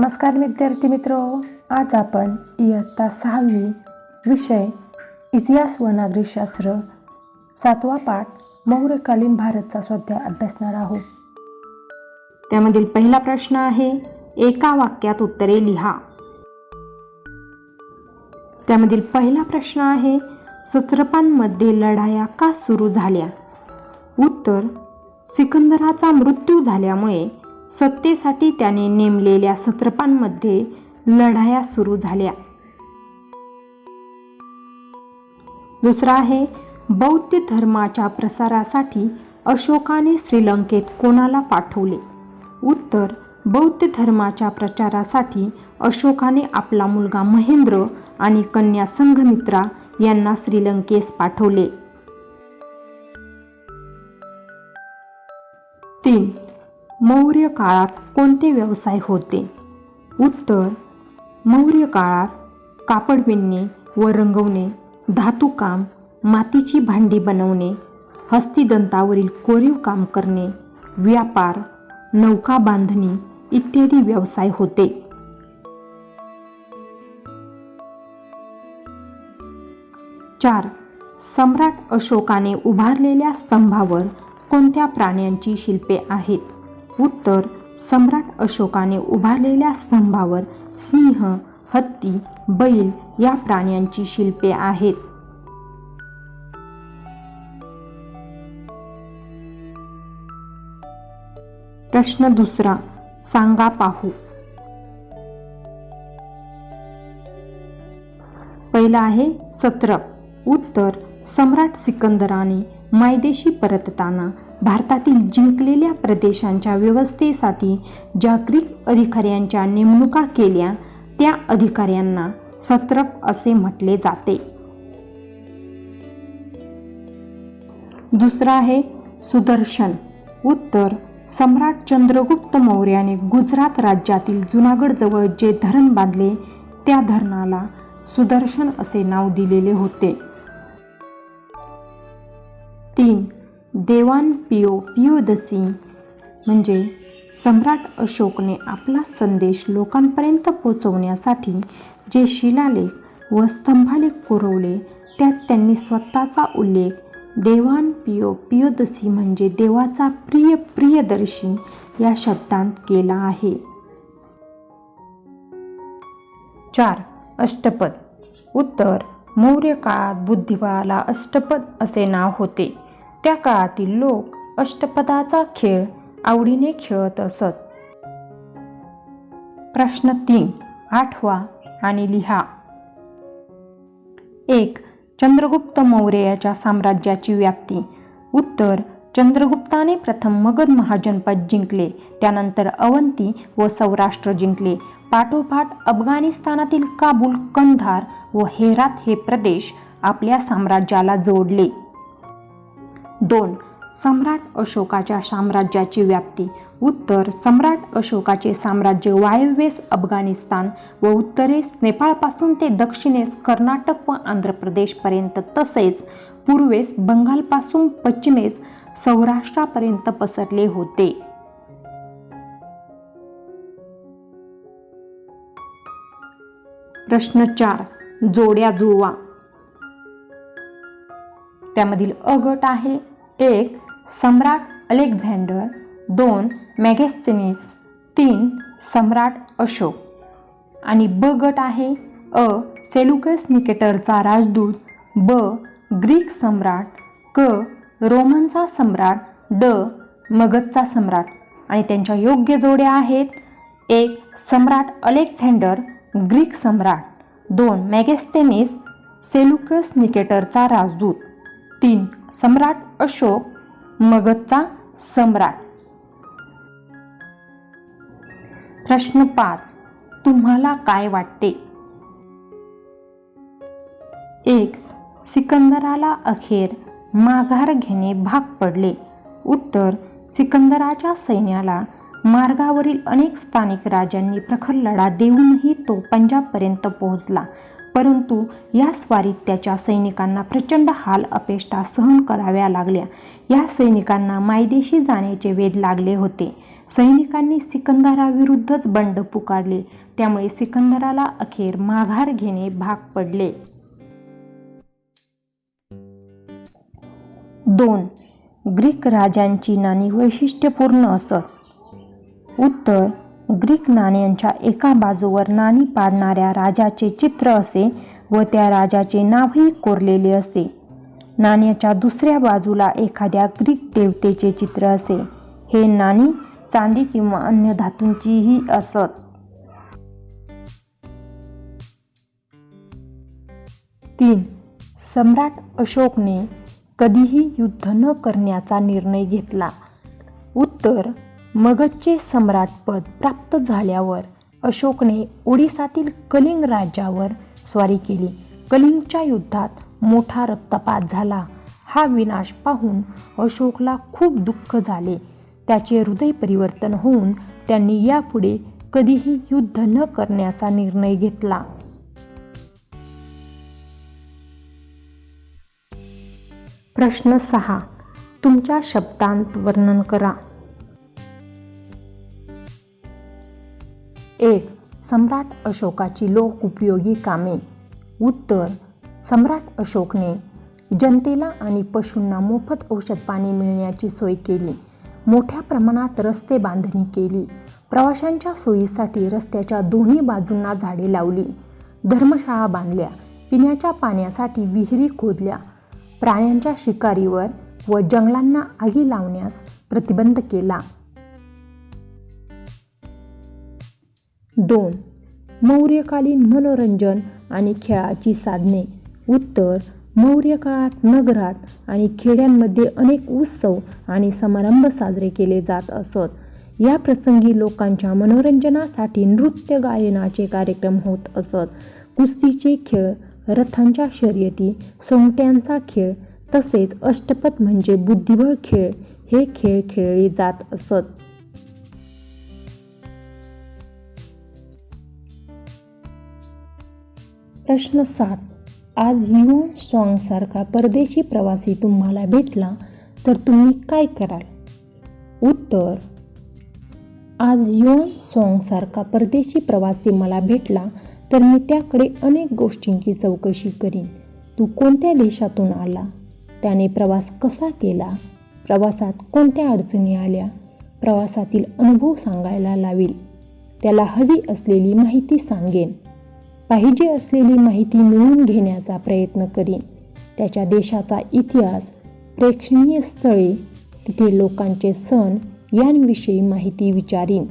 नमस्कार विद्यार्थी मित्र. आज आपण इयत्ता सहावी विषय इतिहास व नागरिकशास्त्र सातवा पाठ मौर्यकालीन भारतचा स्वाध्याय अभ्यासणार आहोत. त्यामधील पहिला प्रश्न आहे एका वाक्यात उत्तरे लिहा. त्यामधील पहिला प्रश्न आहे सत्रपांमध्ये लढाया का सुरू झाल्या? उत्तर सिकंदराचा मृत्यू झाल्यामुळे सत्तेसाठी त्याने नेमलेल्या सत्रपांमध्ये लढाया सुरू झाल्या. दुसरा आहे बौद्ध धर्माच्या प्रसारासाठी अशोकाने श्रीलंकेत कोणाला पाठवले? उत्तर बौद्ध धर्माच्या प्रचारासाठी अशोकाने आपला मुलगा महेंद्र आणि कन्या संघमित्रा यांना श्रीलंकेस पाठवले. तीन मौर्य काळात कोणते व्यवसाय होते? उत्तर मौर्य काळात कापड विणणे व रंगवणे धातुकाम मातीची भांडी बनवणे हस्तिदंतावरील कोरीव काम करणे व्यापार नौका बांधणी इत्यादी व्यवसाय होते. चार सम्राट अशोकाने उभारलेल्या स्तंभावर कोणत्या प्राण्यांची शिल्पे आहेत? उत्तर सम्राट अशोकाने उभारलेल्या स्तंभावर सिंह हत्ती बैल या प्राण्यांची शिल्पे आहेत. प्रश्न दुसरा सांगा पाहू. पहिला आहे सत्रप उत्तर सम्राट सिकंदराने मायदेशी परतताना भारतातील जिंकलेल्या प्रदेशांच्या व्यवस्थेसाठी जागतिक अधिकाऱ्यांच्या नेमणुका केल्या त्या अधिकाऱ्यांना सत्रप असे म्हटले जाते. दुसरा आहे सुदर्शन. उत्तर सम्राट चंद्रगुप्त मौर्याने गुजरात राज्यातील जुनागडजवळ जे धरण बांधले त्या धरणाला सुदर्शन असे नाव दिलेले होते. तीन देवान पियो पियोदसी म्हणजे सम्राट अशोकने आपला संदेश लोकांपर्यंत पोचवण्यासाठी जे शिलालेख व स्तंभालेख पुरवले त्यात त्यांनी स्वतःचा उल्लेख देवान पियो पियोदसी म्हणजे देवाचा प्रिय प्रियदर्शी या शब्दांत केला आहे. चार अष्टपद. उत्तर मौर्य काळात बुद्धिबळाला अष्टपद असे नाव होते. त्या काळातील लोक अष्टपदाचा खेळ आवडीने खेळत असत. प्रश्न तीन आठवा आणि लिहा. एक चंद्रगुप्त मौर्य याच्या साम्राज्याची व्याप्ती. उत्तर चंद्रगुप्ताने प्रथम मगध महाजनपद जिंकले त्यानंतर अवंती व सौराष्ट्र जिंकले. पाठोपाठ अफगाणिस्तानातील काबूल कंधार व हेरात हे प्रदेश आपल्या साम्राज्याला जोडले. दोन सम्राट अशोकाच्या साम्राज्याची व्याप्ती. उत्तर सम्राट अशोकाचे साम्राज्य वायव्येस अफगाणिस्तान व उत्तरेस नेपाळपासून ते दक्षिणेस कर्नाटक व आंध्र प्रदेशपर्यंत तसेच पूर्वेस बंगालपासून पश्चिमेस सौराष्ट्रापर्यंत पसरले होते. प्रश्न चार जोड्या जुवा त्यामधील अ गट आहे एक सम्राट अलेक्झांडर दोन मॅगेस्तिनिस तीन सम्राट अशोक. आणि ब गट आहे अ सेलुकस निकेटरचा राजदूत ब ग्रीक सम्राट क रोमनचा सम्राट ड मगधचा सम्राट. आणि त्यांच्या योग्य जोड्या आहेत एक सम्राट अलेक्झांडर ग्रीक सम्राट दोन मॅगेस्तेनिस सेलुकस निकेटरचा राजदूत. तीन सम्राट अशोक मगधचा सम्राट. प्रश्न पाच तुम्हाला काय वाटते? एक सिकंदराला अखेर माघार घेणे भाग पडले. उत्तर सिकंदराच्या सैन्याला मार्गावरील अनेक स्थानिक राजांनी प्रखर लढा देऊनही तो पंजाबपर्यंत पोहोचला. परंतु या स्वारीत त्याच्या सैनिकांना प्रचंड हाल अपेष्टा सहन कराव्या लागल्या. या सैनिकांना मायदेशी जाण्याचे वेध लागले होते. सैनिकांनी सिकंदराविरुद्धच बंड पुकारले. त्यामुळे सिकंदराला अखेर माघार घेणे भाग पडले. दोन. ग्रीक राजांची नाणी वैशिष्ट्यपूर्ण असत. उत्तर. ग्रीक नाण्यांच्या एका बाजूवर नाणी पाडणाऱ्या राजाचे चित्र असे व त्या राजाचे नावही कोरलेले असे. नाण्याच्या दुसऱ्या बाजूला एखाद्या ग्रीक देवतेचे चित्र असे. हे नाणी चांदी किंवा अन्य धातूंचीही असत. तीन. सम्राट अशोकने कधीही युद्ध न करण्याचा निर्णय घेतला. उत्तर मगधचे सम्राटपद प्राप्त झाल्यावर अशोकने ओडिसातील कलिंग राज्यावर स्वारी केली. कलिंगच्या युद्धात मोठा रक्तपात झाला. हा विनाश पाहून अशोकला खूप दुःख झाले. त्याचे हृदय परिवर्तन होऊन त्यांनी यापुढे कधीही युद्ध न करण्याचा निर्णय घेतला. प्रश्न सहा. तुमच्या शब्दांत वर्णन करा. एक सम्राट अशोकाची लोक उपयोगी कामे. उत्तर सम्राट अशोकने जनतेला आणि पशूंना मोफत औषध पाणी मिळण्याची सोय केली. मोठ्या प्रमाणात रस्ते बांधणी केली. प्रवाशांच्या सोयीसाठी रस्त्याच्या दोन्ही बाजूंना झाडे लावली. धर्मशाळा बांधल्या. पिण्याच्या पाण्यासाठी विहिरी खोदल्या. प्राण्यांच्या शिकारीवर व जंगलांना आगी लावण्यास प्रतिबंध केला. दोन. मौर्यकालीन मनोरंजन आणि खेळाची साधने. उत्तर. मौर्य काळात नगरात आणि खेड्यांमध्ये अनेक उत्सव आणि समारंभ साजरे केले जात असत. या प्रसंगी लोकांच्या मनोरंजनासाठी नृत्य गायनाचे कार्यक्रम होत असत. कुस्तीचे खेळ रथांच्या शर्यती सोंगट्यांचा खेळ तसेच अष्टपद म्हणजे बुद्धिबळ खेळ हे खेळ खेळले जात असत. प्रश्न सात. आज युवा स्ट्रॉंगसारखा परदेशी प्रवासी तुम्हाला भेटला तर तुम्ही काय कराल? उत्तर. आज युवा सॉंगसारखा परदेशी प्रवासी मला भेटला तर मी त्याकडे अनेक गोष्टींची चौकशी करीन. तू कोणत्या देशातून आला? त्याने प्रवास कसा केला? प्रवासात कोणत्या अडचणी आल्या? प्रवासातील अनुभव सांगायला लावील. त्याला हवी असलेली माहिती सांगेन. पाहिजे असलेली माहिती मिळवून घेण्याचा प्रयत्न करीन. त्याच्या देशाचा इतिहास प्रेक्षणीय स्थळे तिथे लोकांचे सण यांविषयी माहिती विचारीन.